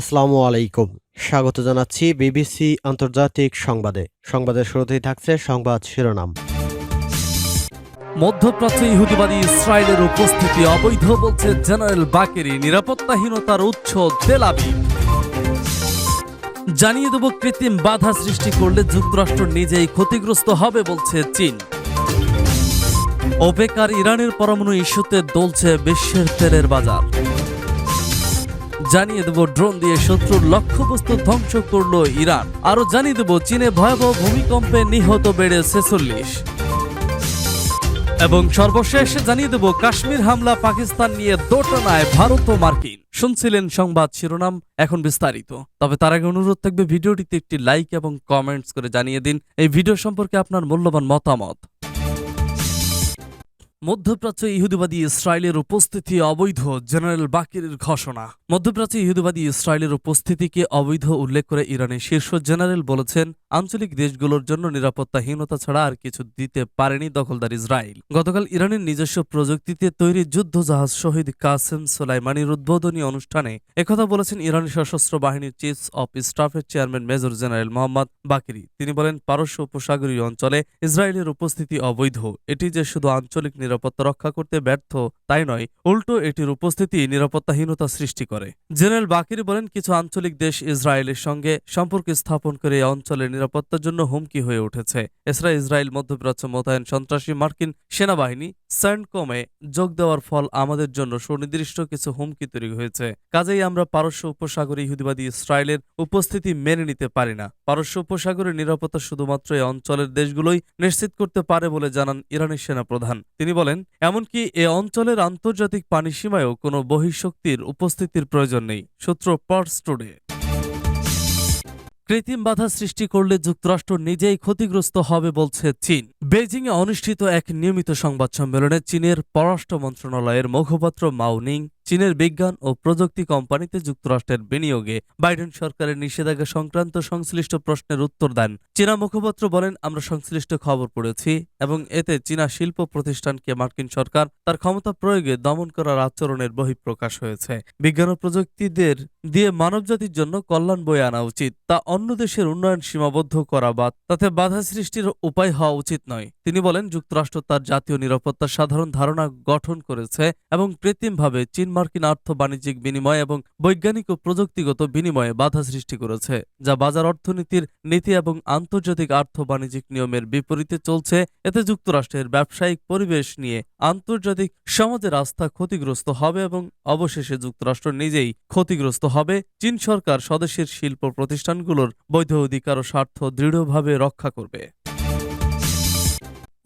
আসসালামু আলাইকুম। স্বাগত জানাচ্ছি বিবিসি আন্তর্জাতিক সংবাদে। সংবাদের শুরুতেই থাকছে সংবাদ শিরোনাম। মধ্যপ্রাচ্যে ইহুদিবাদী ইসরায়েলের উপস্থিতি অবৈধ বলছে জেনারেল বাকেরি। নিরাপত্তাহীনতার উৎস তেলাবি জানিয়ে দেব কৃত্রিম বাধা সৃষ্টি করলে যুক্তরাষ্ট্র নিজেই ক্ষতিগ্রস্ত হবে বলছে চীন। ওপেক আর ইরানের পরমাণু ইস্যুতে দলছে বিশ্বের তেলের বাজার। জানিয়ে দেব ড্রোন দিয়ে শত্রুর লক্ষ্যবস্তু ধ্বংস করল ইরান। আরও জানিয়ে দেব, চীনে ভয়াবহ ভূমিকম্পে নিহত বেড়ে ছেচল্লিশ। এবং সর্বশেষ জানিয়ে দেব, কাশ্মীর হামলা পাকিস্তান নিয়ে দোটানায় ভারত ও মার্কিন। শুনছিলেন সংবাদ শিরোনাম, এখন বিস্তারিত। তবে তার আগে অনুরোধ থাকবে, ভিডিওটিতে একটি লাইক এবং কমেন্টস করে জানিয়ে দিন। এই ভিডিও সম্পর্কে আপনার মূল্যবান মতামত। মধ্যপ্রাচ্যে ইহুদিবাদী ইসরায়েলের উপস্থিতি অবৈধ, জেনারেল বাকিরের ঘোষণা। মধ্যপ্রাচ্যে ইহুদিবাদী ইসরায়েলের উপস্থিতিকে অবৈধ উল্লেখ করে ইরানের শীর্ষ জেনারেল বলেছেন, আঞ্চলিক দেশগুলোর জন্য নিরাপত্তাহীনতা ছাড়া আর কিছু দিতে পারেনি দখলদার ইসরায়েল। গতকাল ইরানের নিজস্ব প্রযুক্তিতে তৈরি যুদ্ধ জাহাজ শহীদ কাসেম সোলাইমানির উদ্বোধনী অনুষ্ঠানে একথা বলেছেন ইরানের সশস্ত্র বাহিনীর চিফ অফ স্টাফের chairman major general Mohammad Bagheri. তিনি বলেন, পারস্য উপসাগরীয় অঞ্চলে ইসরায়েলের উপস্থিতি অবৈধ। এটি যে শুধু আঞ্চলিক নিরাপত্তা রক্ষা করতে ব্যর্থ, তাই নয়, উল্টো এটির উপস্থিতি নিরাপত্তাহীনতা সৃষ্টি করে। জেনারেল বাকিরি বলেন, কিছু আঞ্চলিক দেশ ইসরায়েলের সঙ্গে সম্পর্ক স্থাপন করে এই অঞ্চলের নিরাপত্তার জন্য হুমকি হয়ে উঠেছে। এছাড়া ইসরায়েল, মধ্যপ্রাচ্য, মোতায়েন সন্ত্রাসী, মার্কিন সেনাবাহিনী স্যান্ডকমে যোগ দেওয়ার ফল আমাদের জন্য সুনির্দিষ্ট কিছু হুমকি তৈরি হয়েছে। কাজেই আমরা পারস্য উপসাগরে ইহুদিবাদী ইসরায়েলের উপস্থিতি মেনে নিতে পারি না। পারস্য উপসাগরের নিরাপত্তা শুধুমাত্র এই অঞ্চলের দেশগুলোই নিশ্চিত করতে পারে বলে জানান ইরানের সেনাপ্রধান। তিনি বলেন, এমনকি এ অঞ্চলের আন্তর্জাতিক পানি সীমায়ও কোনো বহিঃশক্তির উপস্থিতির প্রয়োজন নেই, সূত্র পার্স টুডে। কৃত্রিম বাধা সৃষ্টি করলে যুক্তরাষ্ট্র নিজেই ক্ষতিগ্রস্ত হবে বলছে চীন। বেজিংয়ে অনুষ্ঠিত এক নিয়মিত সংবাদ সম্মেলনে চীনের পররাষ্ট্র মন্ত্রণালয়ের মুখপাত্র মাউনিং চীনের বিজ্ঞান ও প্রযুক্তি কোম্পানিতে যুক্তরাষ্ট্রের বিনিয়োগে বাইডেন সরকারের নিষেধাজ্ঞা সংক্রান্ত সংশ্লিষ্ট প্রশ্নের উত্তর দেন। চীনা মুখপাত্র বলেন, আমরা সংশ্লিষ্ট খবর পড়েছি এবং এতে চীনা শিল্প প্রতিষ্ঠানকে মার্কিন সরকার তার ক্ষমতা প্রয়োগে দমন করার আচরণের বহিঃপ্রকাশ হয়েছে। বিজ্ঞান ও প্রযুক্তিদের দিয়ে মানবজাতির জন্য কল্যাণ বয়ে আনা উচিত, তা অন্য দেশের উন্নয়ন সীমাবদ্ধ করা বা তাতে বাধা সৃষ্টির উপায় হওয়া উচিত নয়। তিনি বলেন, যুক্তরাষ্ট্র তার জাতীয় নিরাপত্তার সাধারণ ধারণা গঠন করেছে এবং কৃত্রিমভাবে চীন মার্কিন আর্থ বাণিজ্যিক বিনিময় এবং বৈজ্ঞানিক ও প্রযুক্তিগত বিনিময়ে বাধা সৃষ্টি করেছে, যা বাজার অর্থনীতির নীতি এবং আন্তর্জাতিক আর্থ বাণিজ্যিক নিয়মের বিপরীতে চলছে। এতে যুক্তরাষ্ট্রের ব্যবসায়িক পরিবেশ নিয়ে আন্তর্জাতিক সমাজের আস্থা ক্ষতিগ্রস্ত হবে এবং অবশেষে যুক্তরাষ্ট্র নিজেই ক্ষতিগ্রস্ত হবে। চীন সরকার স্বদেশের শিল্প প্রতিষ্ঠানগুলোর বৈধ অধিকার ও স্বার্থ দৃঢ়ভাবে রক্ষা করবে।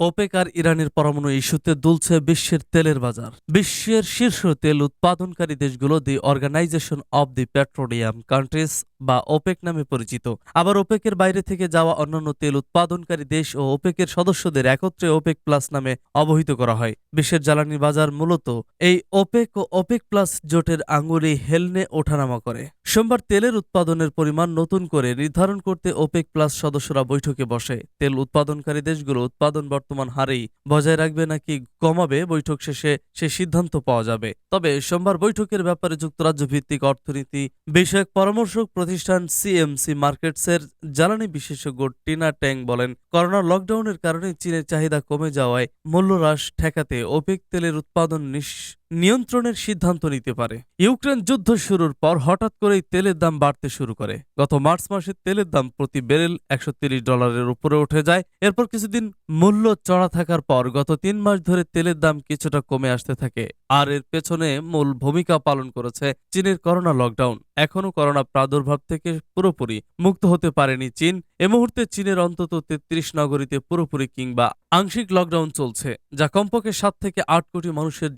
ওপেক আর ইরানের পরমাণু ইস্যুতে দুলছে বিশ্বের তেলের বাজার। বিশ্বের শীর্ষ তেল উৎপাদনকারী দেশগুলো the organisation of the petroleum countries বা ওপেক নামে পরিচিত। আবার ওপেকের বাইরে থেকে যাওয়া অন্যান্য তেল উৎপাদনকারী দেশ ও ওপেকের সদস্যদের একত্রে ওপেক প্লাস নামে অবহিত করা হয়। বিশ্বের জ্বালানি বাজার মূলত এই ওপেক ও ওপেক প্লাস জোটের আঙুলে হেলনে ওঠানামা করে। সোমবার তেলের উৎপাদনের পরিমাণ নতুন করে নির্ধারণ করতে ওপেক প্লাস সদস্যরা বৈঠকে বসে। তেল উৎপাদনকারী দেশগুলো উৎপাদন বর্তমান হারেই বজায় রাখবে নাকি কমাবে? বৈঠক শেষে সে সিদ্ধান্ত পাওয়া যাবে। তবে সোমবার বৈঠকের ব্যাপারে যুক্তরাজ্য ভিত্তিক অর্থনীতি বিষয়ক পরামর্শক প্রতিষ্ঠান সিএমসি মার্কেটসের জ্বালানি বিশেষজ্ঞ টিনা ট্যাং বলেন, করোনা লকডাউনের কারণে চীনের চাহিদা কমে যাওয়ায় মূল্য হ্রাস ঠেকাতে ওপেক তেলের উৎপাদন নিঃ- নিয়ন্ত্রণের সিদ্ধান্ত নিতে পারে। ইউক্রেন যুদ্ধ শুরুর পর হঠাৎ করেই তেলের দাম বাড়তে শুরু করে। গত মার্চ মাসে তেলের দাম প্রতি ব্যারেল একশো ডলারের উপরে উঠে যায়। এরপর কিছুদিন মূল্য চড়া থাকার পর গত তিন মাস ধরে তেলের দাম কিছুটা কমে আসতে থাকে। আর এর পেছনে মূল ভূমিকা পালন করেছে চীনের করোনা লকডাউন। এখনও করোনা প্রাদুর্ভাব থেকে পুরোপুরি মুক্ত হতে পারেনি চীন। এ মুহূর্তে চীনের অন্তত তেত্রিশ নগরীতে পুরোপুরি কিংবা আংশিক লকডাউন চলছে, যা কমপক্ষে সাত থেকে আট কোটি মানুষের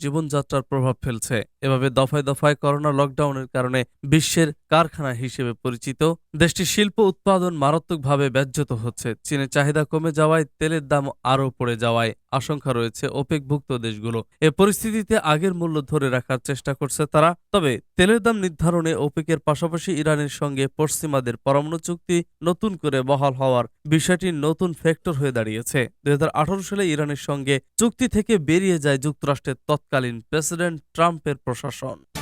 জীবনযাত্রার প্রভাব ফেলছে। এভাবে দফায় দফায় করোনা লকডাউনের কারণে বিশ্বের কারখানা হিসেবে পরিচিত। দেশটির শিল্প উৎপাদন মারাত্মকভাবে ব্যাহত হচ্ছে। চীনের চাহিদা কমে যাওয়ায় তেলের দাম আরও পড়ে যাওয়ায় আশঙ্কা রয়েছে ওপেকভুক্ত দেশগুলো। এ পরিস্থিতিতে আগের মূল্য ধরে রাখার চেষ্টা করছে তারা। তবে তেলের দাম নির্ধারণে ওপেকের পাশাপাশি ইরানের সঙ্গে পশ্চিমাদের পরমাণু চুক্তি নতুন করে বহাল হওয়ার বিষয়টি নতুন ফ্যাক্টর হয়ে দাঁড়িয়েছে। দুই হাজার আঠারো সালে ইরানের সঙ্গে চুক্তি থেকে বেরিয়ে যায় যুক্তরাষ্ট্রের তৎকালীন প্রেসিডেন্ট ট্রাম্পের প্রশাসন।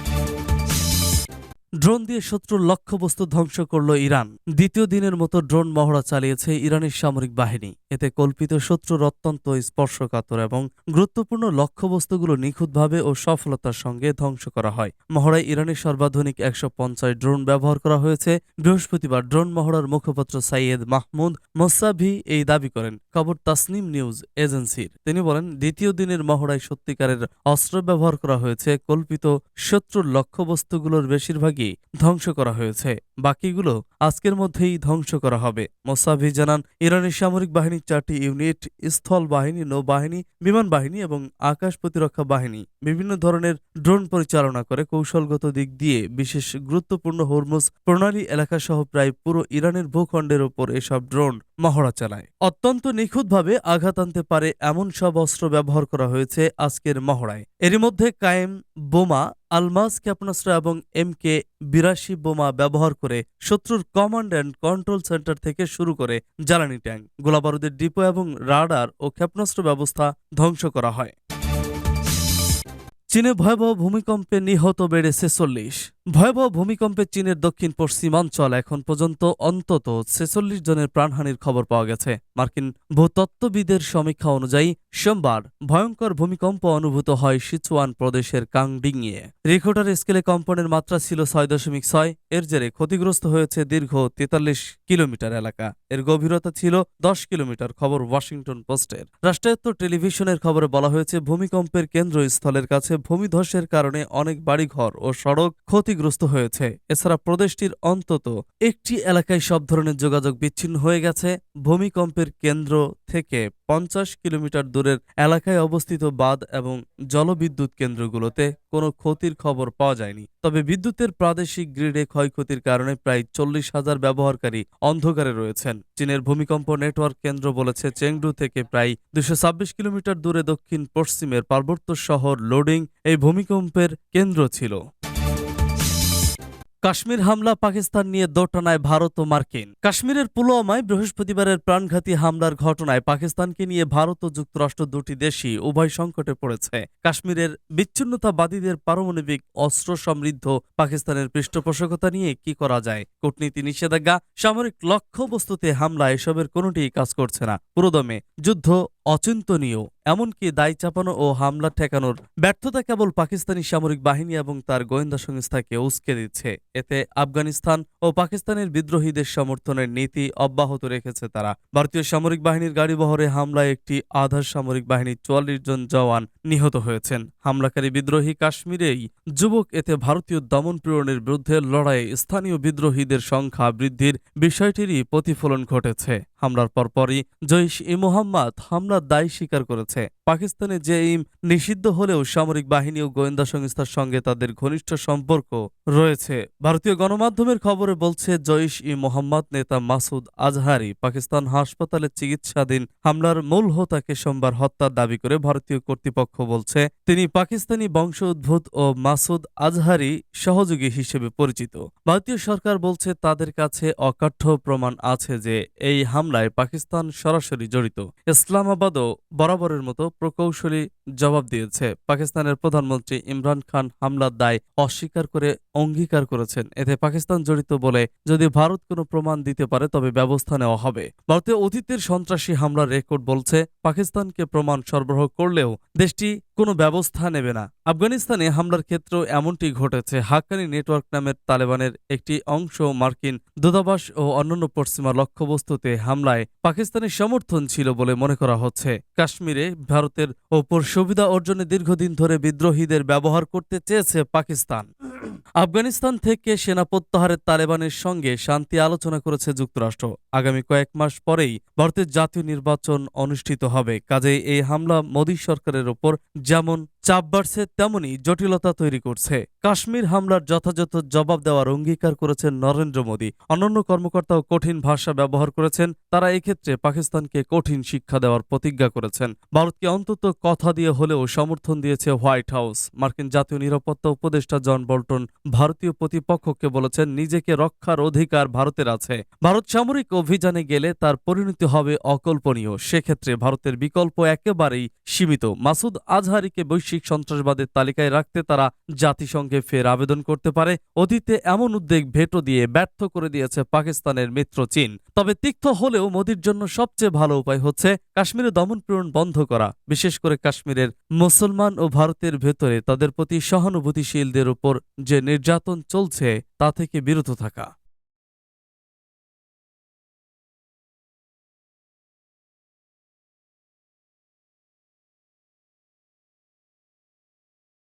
ড্রোন দিয়ে শত্রুর লক্ষ্যবস্তু ধ্বংস করল ইরান। দ্বিতীয় দিনের মতো ড্রোন মহড়া চালিয়েছে ইরানের সামরিক বাহিনী। এতে কল্পিত শত্রুর অত্যন্ত স্পর্শকাতর এবং গুরুত্বপূর্ণ লক্ষ্যবস্তুগুলো নিখুঁতভাবে ও সফলতার সঙ্গে ধ্বংস করা হয়। মহড়ায় ইরানের সর্বাধুনিক একশো পঞ্চাশ ড্রোন ব্যবহার করা হয়েছে। বৃহস্পতিবার ড্রোন মহড়ার মুখপাত্র সাইয়েদ মাহমুদ মোসাভি এই দাবি করেন। খবর তাসনিম নিউজ এজেন্সির। তিনি বলেন, দ্বিতীয় দিনের মহড়ায় সত্যিকারের অস্ত্র ব্যবহার করা হয়েছে। কল্পিত শত্রুর লক্ষ্যবস্তুগুলোর বেশিরভাগই ধ্বংস করা হয়েছে। বাকিগুলো আজকের মধ্যেই ধ্বংস করা হবে। মোসাভি জানান ইরানের সামরিক বাহিনীর চারটি ইউনিট, স্থল বাহিনী, নৌবাহিনী, বিমান বাহিনী এবং আকাশ প্রতিরক্ষা বাহিনী বিভিন্ন ধরনের ড্রোন পরিচালনা করে কৌশলগত দিক দিয়ে বিশেষ গুরুত্বপূর্ণ হরমুজ প্রণালী এলাকাসহ প্রায় পুরো ইরানের ভূখণ্ডের ওপর এসব ড্রোন মহড়া চালায়। অত্যন্ত নিখুঁতভাবে আঘাত আনতে পারে এমন সব অস্ত্র ব্যবহার করা হয়েছে আজকের মহড়ায়। এরই মধ্যে কায়েম বোমা আলমাস ক্ষেপণাস্ত্র এবং এম কে বিরাশি বোমা ব্যবহার করে শত্রুর কমান্ড অ্যান্ড কন্ট্রোল সেন্টার থেকে শুরু করে জ্বালানি ট্যাঙ্ক, গোলাবারুদের ডিপো এবং রাডার ও ক্ষেপণাস্ত্র ব্যবস্থা ধ্বংস করা হয়। চীনে ভয়াবহ ভূমিকম্পে নিহত বেড়েছে চল্লিশ। ভয়াবহ ভূমিকম্পে চীনের দক্ষিণ পশ্চিমাঞ্চল এখন পর্যন্ত অন্তত ছেচল্লিশ জনের প্রাণহানির খবর পাওয়া গেছে। মার্কিন ভূতত্ত্ববিদের সমীক্ষা অনুযায়ী, সোমবার ভয়ঙ্কর ভূমিকম্প অনুভূত হয় সিচুয়ান প্রদেশের কাংডিংয়ে। রেকর্ডার স্কেলে কম্পনের মাত্রা ছিল ছয় দশমিক ছয়, এর জেরে ক্ষতিগ্রস্ত হয়েছে দীর্ঘ তেতাল্লিশ কিলোমিটার এলাকা। এর গভীরতা ছিল দশ কিলোমিটার, খবর ওয়াশিংটন পোস্টের। রাষ্ট্রায়ত্ত টেলিভিশনের খবরে বলা হয়েছে, ভূমিকম্পের কেন্দ্রস্থলের কাছে ভূমিধসের কারণে অনেক বাড়িঘর ও সড়ক ক্ষতিগ্রস্ত হয়েছে। এছাড়া প্রদেশটির অন্তত একটি এলাকায় সব ধরনের যোগাযোগ বিচ্ছিন্ন হয়ে গেছে। ভূমিকম্পের কেন্দ্র থেকে পঞ্চাশ কিলোমিটার দূরের এলাকায় অবস্থিত বাঁধ এবং জলবিদ্যুৎ কেন্দ্রগুলোতে কোনো ক্ষতির খবর পাওয়া যায়নি। তবে বিদ্যুতের প্রাদেশিক গ্রিডে ক্ষয়ক্ষতির কারণে প্রায় চল্লিশ হাজার ব্যবহারকারী অন্ধকারে রয়েছেন। চীনের ভূমিকম্প নেটওয়ার্ক কেন্দ্র বলেছে, চেংডু থেকে প্রায় দুশো কিলোমিটার দূরে দক্ষিণ পশ্চিমের পার্বত্য শহর লোডিং এই ভূমিকম্পের কেন্দ্র ছিল। কাশ্মীর হামলা পাকিস্তান নিয়ে দোটানায় ভারত ও মার্কিন। কাশ্মীরের পুলওয়ামায় বৃহস্পতিবারের প্রাণঘাতী হামলার ঘটনায় পাকিস্তানকে নিয়ে ভারত ও যুক্তরাষ্ট্র দুটি দেশই উভয় সংকটে পড়েছে। কাশ্মীরের বিচ্ছিন্নতাবাদীদের পারমাণবিক অস্ত্র সমৃদ্ধ পাকিস্তানের পৃষ্ঠপোষকতা নিয়ে কি করা যায়? কূটনীতি নিষেধাজ্ঞা, সামরিক লক্ষ্যবস্তুতে হামলা, এসবের কোনোটিই কাজ করছে না। পুরোদমে, যুদ্ধ অচিন্তনীয়, এমনকি দায় চাপানো ও হামলা ঠেকানোর ব্যর্থতা কেবল পাকিস্তানি সামরিক বাহিনী এবং তার গোয়েন্দা সংস্থাকে উস্কে দিচ্ছে। এতে আফগানিস্তান ও পাকিস্তানের বিদ্রোহীদের সমর্থনের নীতি অব্যাহত রেখেছে তারা। ভারতীয় সামরিক বাহিনীর গাড়িবহরে হামলায় একটি আধার সামরিক বাহিনীর চুয়াল্লিশ জন জওয়ান নিহত হয়েছেন। হামলাকারী বিদ্রোহী কাশ্মীরেই যুবক, এতে ভারতীয় দমন পীড়নের বিরুদ্ধে লড়াইয়ে স্থানীয় বিদ্রোহীদের সংখ্যা বৃদ্ধির বিষয়টিরই প্রতিফলন ঘটেছে। হামলার পরপরই জৈশ ই মোহাম্মদ হামলার দায় স্বীকার করেছে। পাকিস্তানে যে ইম নিষিদ্ধ হলেও সামরিক বাহিনী ও গোয়েন্দা সংস্থার সঙ্গে তাদের ঘনিষ্ঠ সম্পর্ক রয়েছে। ভারতীয় গণমাধ্যমের খবরে বলছে, জৈশ ই মোহাম্মদ নেতা মাসুদ আজহারি পাকিস্তান হাসপাতালে চিকিৎসাধীন হামলার মূল হোতাকে সোমবার হত্যার দাবি করে ভারতীয় কর্তৃপক্ষ বলছে, তিনি পাকিস্তানি বংশোদ্ভূত ও মাসুদ আজহারি সহযোগী হিসেবে পরিচিত। ভারতীয় সরকার বলছে, তাদের কাছে অকাঠ্য প্রমাণ আছে যে, এই হামলায় পাকিস্তান সরাসরি জড়িত। ইসলামাবাদও বরাবরের মতো প্রকৌশলী জবাব দিয়েছে। পাকিস্তানের প্রধানমন্ত্রী ইমরান খান হামলার দায় অস্বীকার করে অঙ্গীকার করেছেন। এতে পাকিস্তান জড়িত বলে যদি ভারত কোনো প্রমাণ দিতে পারে, তবে ব্যবস্থা নেওয়া হবে। ভারতীয় অতীতের সন্ত্রাসী হামলার রেকর্ড বলছে, পাকিস্তানকে প্রমাণ সরবরাহ করলেও দেশটি কোনো ব্যবস্থা নেবে না। আফগানিস্তানে হামলার ক্ষেত্রেও এমনটি ঘটেছে। হাক্কানি নেটওয়ার্ক নামের তালেবানের একটি অংশ মার্কিন দূতাবাস ও অন্যান্য পশ্চিমা লক্ষ্যবস্তুতে হামলায় পাকিস্তানের সমর্থন ছিল বলে মনে করা হচ্ছে। কাশ্মীরে ভারতের ওপর সুবিধা অর্জনে দীর্ঘদিন ধরে বিদ্রোহীদের ব্যবহার করতে চেয়েছে পাকিস্তান। আফগানিস্তান থেকে সেনা প্রত্যাহারের তালেবানের সঙ্গে শান্তি আলোচনা করেছে যুক্তরাষ্ট্র। আগামী কয়েক মাস পরেই ভারতের জাতীয় নির্বাচন অনুষ্ঠিত হবে। কাজেই এই হামলা মোদী সরকারের ওপর যেমন চাপ বাড়ছে, তেমনই জটিলতা তৈরি করছে। কাশ্মীর হামলার যথাযথ জবাব দেওয়ার অঙ্গীকার করেছেন নরেন্দ্র মোদী। অন্যান্য কর্মকর্তাও কঠিন ভাষা ব্যবহার করেছেন, তারা এক্ষেত্রে পাকিস্তানকে কঠিন শিক্ষা দেওয়ার প্রতিজ্ঞা করেছেন। ভারতকে অন্তত কথা দিয়ে হলেও সমর্থন দিয়েছে হোয়াইট হাউস। মার্কিন জাতীয় নিরাপত্তা উপদেষ্টা জন বল্টন ভারতীয় প্রতিপক্ষকে বলেছেন, নিজেকে রক্ষার অধিকার ভারতের আছে। ভারত সামরিক অভিযানে গেলে তার পরিণতি হবে অকল্পনীয়। সেক্ষেত্রে ভারতের বিকল্প একেবারেই সীমিত। মাসুদ আজহারিকে বৈশ্বিক বৈশ্বিক সন্ত্রাসবাদের তালিকায় রাখতে তারা জাতিসংঘে ফের আবেদন করতে পারে। অতীতে এমন উদ্বেগ ভেটো দিয়ে ব্যর্থ করে দিয়েছে পাকিস্তানের মিত্র চীন। তবে তিক্ত হলেও মোদির জন্য সবচেয়ে ভালো উপায় হচ্ছে কাশ্মীরে দমনপীড়ন বন্ধ করা। বিশেষ করে কাশ্মীরের মুসলমান ও ভারতের ভেতরে তাদের প্রতি সহানুভূতিশীলদের উপর যে নির্যাতন চলছে, তা থেকে বিরত থাকা।